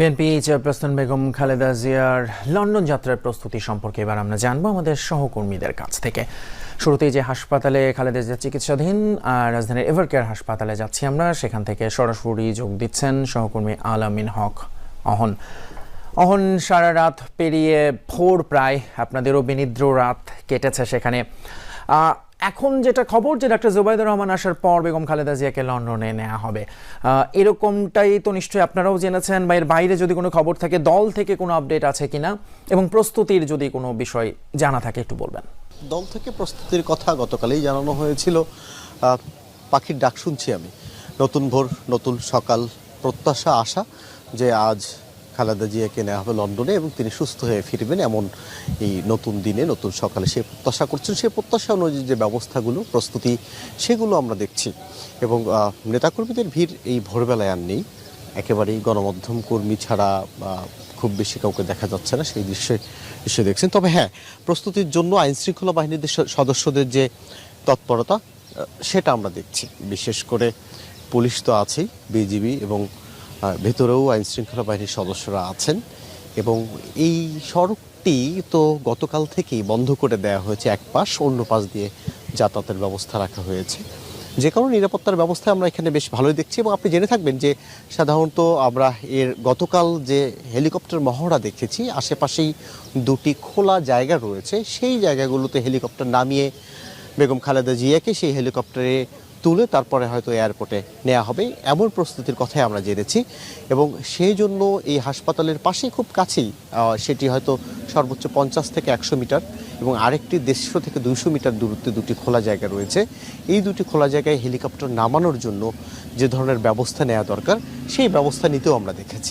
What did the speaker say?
BNP chairperson Begum Khaleda জিয়ার London যাত্রার প্রস্তুতি সম্পর্কে এবার আমরা জানব আমাদের সহকর্মীদের কাছ থেকে। শুরুতেই যে হাসপাতালে খালেদা জিয়া চিকিৎসাধীন আর রাজধানীর এভারকেয়ার হাসপাতালে যাচ্ছি আমরা, সেখান থেকে সরাসরি যোগ দিচ্ছেন সহকর্মী আলামিন হক অহন। অহন, সারা রাত পেরিয়ে ভোর প্রায় আপনাদেরও বিনিদ্র রাত কেটেছে সেখানে। এখন যেটা খবর যে ডাক্তার জুবাইদুর রহমান আসার পর বেগম খালেদা জিয়াকে লন্ডনে নেওয়া হবে। এরকমটাই তো নিশ্চয়ই আপনারাও জেনেছেন বা এর বাইরে যদি কোনো খবর থাকে, দল থেকে কোনো আপডেট আছে কিনা এবং প্রস্তুতির যদি কোনো বিষয় জানা থাকে একটু বলবেন। দল থেকে প্রস্তুতির কথা গতকালেই জানানো হয়েছিল। পাখির ডাক শুনছি আমি। নতুন ভোর, নতুন সকাল, প্রত্যাশা, আশা যে আজ খালেদা জিয়াকে নেওয়া হবে লন্ডনে এবং তিনি সুস্থ হয়ে ফিরবেন এমন এই নতুন দিনে, নতুন সকালে সে প্রত্যাশা করছেন। সেই প্রত্যাশা অনুযায়ী যে ব্যবস্থাগুলো, প্রস্তুতি, সেগুলো আমরা দেখছি। এবং নেতাকর্মীদের ভিড় এই ভোরবেলায় আর নেই। একেবারেই গণমাধ্যম কর্মী ছাড়া খুব বেশি কাউকে দেখা যাচ্ছে না। সেই দৃশ্যে, দৃশ্য দেখছেন। তবে হ্যাঁ প্রস্তুতির জন্য আইন শৃঙ্খলা বাহিনীর সদস্যদের যে তৎপরতা সেটা আমরা দেখছি। বিশেষ করে পুলিশ তো আছেই, বিজিবি এবং ভেতরেও আইন শৃঙ্খলা বাহিনীর সদস্যরা আছেন এবং এই সড়কটি তো গতকাল থেকেই বন্ধ করে দেওয়া হয়েছে, এক পাশ অন্য পাশ দিয়ে যাতায়াতের ব্যবস্থা রাখা হয়েছে। যে কারণে নিরাপত্তার ব্যবস্থা আমরা এখানে বেশ ভালোই দেখছি এবং আপনি জেনে থাকবেন যে সাধারণত আমরা এর গতকাল যে হেলিকপ্টার মহড়া দেখেছি, আশেপাশেই দুটি খোলা জায়গা রয়েছে। সেই জায়গাগুলোতে হেলিকপ্টার নামিয়ে বেগম খালেদা জিয়াকে সেই হেলিকপ্টারে তুলে তারপরে হয়তো এয়ারপোর্টে নেওয়া হবে, এমন প্রস্তুতির কথাই আমরা জেনেছি। এবং সেই জন্য এই হাসপাতালের পাশে খুব কাছেই সেটি হয়তো সর্বোচ্চ পঞ্চাশ থেকে একশো মিটার এবং আরেকটি দেড়শো থেকে দুইশো মিটার দূরত্বে দুটি খোলা জায়গা রয়েছে। এই দুটি খোলা জায়গায় হেলিকপ্টার নামানোর জন্য যে ধরনের ব্যবস্থা নেওয়া দরকার, সেই ব্যবস্থা নিতেও আমরা দেখেছি।